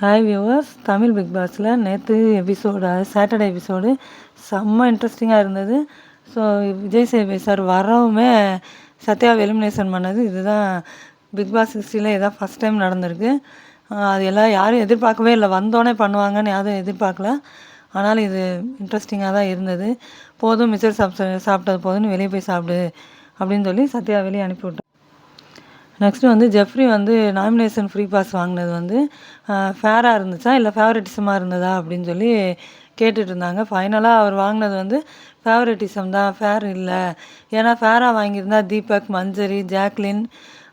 Hi viewers Tamil big பாஸில் நேற்று episode Saturday episode செம்ம இன்ட்ரெஸ்டிங்காக இருந்தது. ஸோ விஜய் சேவை சார் வரவுமே சத்யாவை எலிமினேஷன் பண்ணது. இதுதான் பிக் பாஸ் ஹிஸ்ட்ரியில் இதான் ஃபஸ்ட் டைம் நடந்திருக்கு. அது எல்லாம் யாரும் எதிர்பார்க்கவே இல்லை. வந்தோடனே பண்ணுவாங்கன்னு யாரும் எதிர்பார்க்கல. ஆனாலும் இது இன்ட்ரெஸ்டிங்காக தான் இருந்தது. போதும் மிச்சர் சாப்பிட்டு சாப்பிட்டது போதும்னு வெளியே போய் சாப்பிடு அப்படின்னு சொல்லி சத்யா வெளியே அனுப்பிவிட்டேன் நெக்ஸ்ட்டு வந்து ஜெஃப்ரி வந்து நாமினேஷன் ஃப்ரீ பாஸ் வாங்கினது வந்து ஃபேராக இருந்துச்சா? இல்லை ஃபேவரட்டிசமாக இருந்ததா? அப்படின்னு சொல்லி கேட்டுட்டு இருந்தாங்க. ஃபைனலாக அவர் வாங்கினது வந்து ஃபேவரட்டிசம் தான் ஃபேர் இல்லை. ஏன்னா ஃபேராக வாங்கியிருந்தா தீபக் மஞ்சரி ஜாக்லின்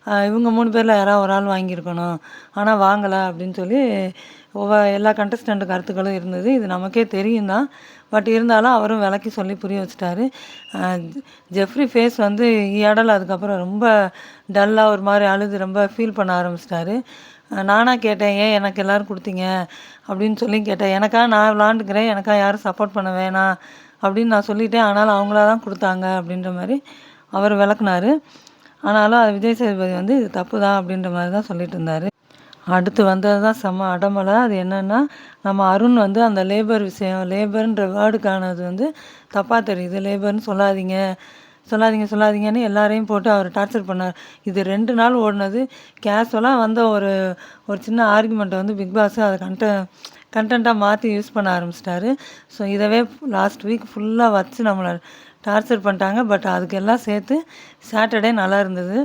இவங்க மூணு பேரில் யாராவது ஒரு ஆள் வாங்கியிருக்கணும். ஆனால் வாங்கலை அப்படின்னு சொல்லி ஒவ்வொரு எல்லா கண்டஸ்டண்ட் கருத்துக்களும் இருந்தது. இது நமக்கே தெரியும் தான். பட் இருந்தாலும் அவரும் விளக்கி சொல்லி புரிய வச்சுட்டாரு. ஜெஃப்ரி ஃபேஸ் வந்து ஈடல் அதுக்கப்புறம் ரொம்ப டல்லாக ஒரு மாதிரி அழுது ரொம்ப ஃபீல் பண்ண ஆரம்பிச்சிட்டாரு. நானாக கேட்டேன் ஏன் எனக்கு எல்லோரும் கொடுத்தீங்க? அப்படின்னு சொல்லி கேட்டேன். எனக்கா? நான் விளாண்டுக்கிறேன். எனக்கா யாரும் சப்போர்ட் பண்ண வேணாம் அப்படின்னு நான் சொல்லிட்டேன். ஆனாலும் அவங்களா தான் கொடுத்தாங்க. அப்படின்ற மாதிரி அவர் விளக்குனாரு. ஆனாலும் அது விஜய் சேதுபதி வந்து இது தப்பு தான் அப்படின்ற மாதிரி தான் சொல்லிட்டு இருந்தார். அடுத்து வந்தது தான் செம்ம அடமலை. அது என்னென்னா நம்ம அருண் வந்து அந்த லேபர் விஷயம் லேபர்ன்ற வேர்டுக்கானது வந்து தப்பாக தெரியுது. லேபர்னு சொல்லாதீங்க. சொல்லாதீங்க சொல்லாதீங்கன்னு எல்லாரையும் போட்டு அவர் டார்ச்சர் பண்ணார். இது ரெண்டு நாள் ஓடினது. கேஷுவலாக வந்த ஒரு ஒரு சின்ன ஆர்குமெண்ட்டை வந்து பிக் பாஸ் அதை கண்ட கண்டென்ட்டாக மாற்றி யூஸ் பண்ண ஆரம்பிச்சிட்டாரு. ஸோ இதவே லாஸ்ட் வீக் ஃபுல்லாக வச்சு நம்மளை டார்ச்சர் பண்ணிட்டாங்க பட் அதுக்கெல்லாம் சேர்த்து சாட்டர்டே நல்லா இருந்தது.